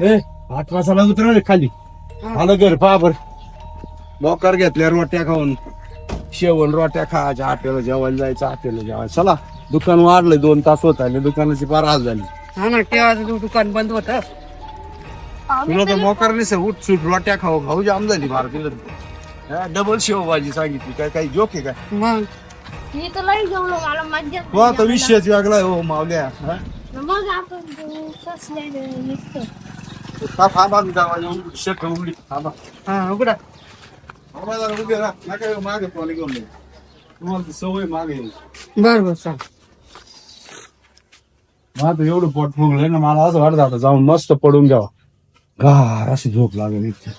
ए आठ वाजाला उतरवले खाली. आलं घर पहा बर. मोकार घेतल्या रोट्या खाऊन शेवण रोट्या खायच्या हॉटेलला जेवायला जायचं हॉटेलला जेवायला चला दुकान वाढलंय दोन तास होत आले दुकानाची फार आज झाली. हा ना केव्हा दुकान बंद होत. तुला तर मोकार नाही सर उठ सूट रोट्या खाऊ खाऊ जाम झाली भारतीला डबल शेव भाजी सांगितली काय काही जोक आहे काय? मग? मी तर लई जेवलो मला मज्जा हो आता विषयच वेगळा आहे हो मावल्या? मग आपण थांबा मी जावा येऊन शक उघडी थांबा हा उघडा जरा उभे राहा. नका येऊ मागे पोले घेऊन ये. तुम्हाला ती सवय मागे यायची. बर बर चाल माझं एवढं पोट फुगलंय ना मला असं वाटत आता जाऊन मस्त पडून घ्यावा गार अशी झोप लागेल इथे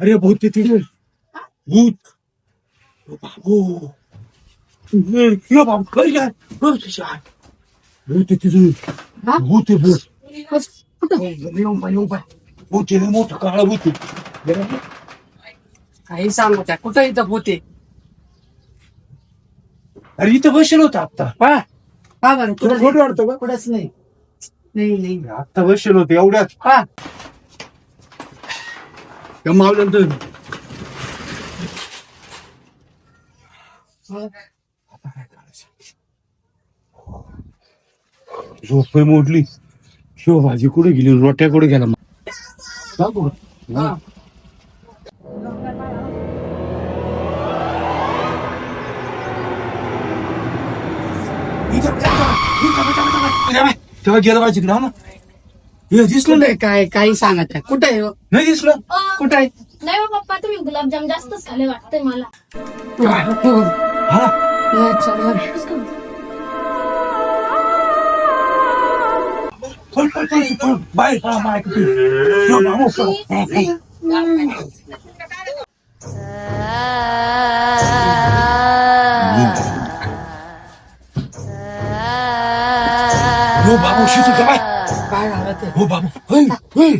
अरे भूत ते तिथे भूत. ओ बाबू. बाबू काय? काय भूत. भूत तिथे. भूत भूत. मोठं काळं भूत. काही सांगू त्या कुठं इथं होते अरे इथं बसेल होतं आता पहा पहा बरं? कुठं वाटतं का? कुठंच नाही. नाही नाही. आता बसेल होते एवढ्यात. त्या मावल्यानंतर झोप मोडली शिव भाजी कुठे गेली रोट्या कुठे गेला. तेव्हा गेलं पाहिजे ना हे दिसलं नाही काय काही सांगत आहे कुठे आहे हो? नाही दिसलं कुठे आहे नाही हो पप्पा तुम्ही गुलाबजाम जास्तच खाले वाटतंय मला हा हे चल. पळ, पळ, पळ, पळ. बाहेर पळा, बाहेर. यो, मामू, पळ. यो बाबू शिटू का बाय काय झालं ते हो बाबू होय, होय.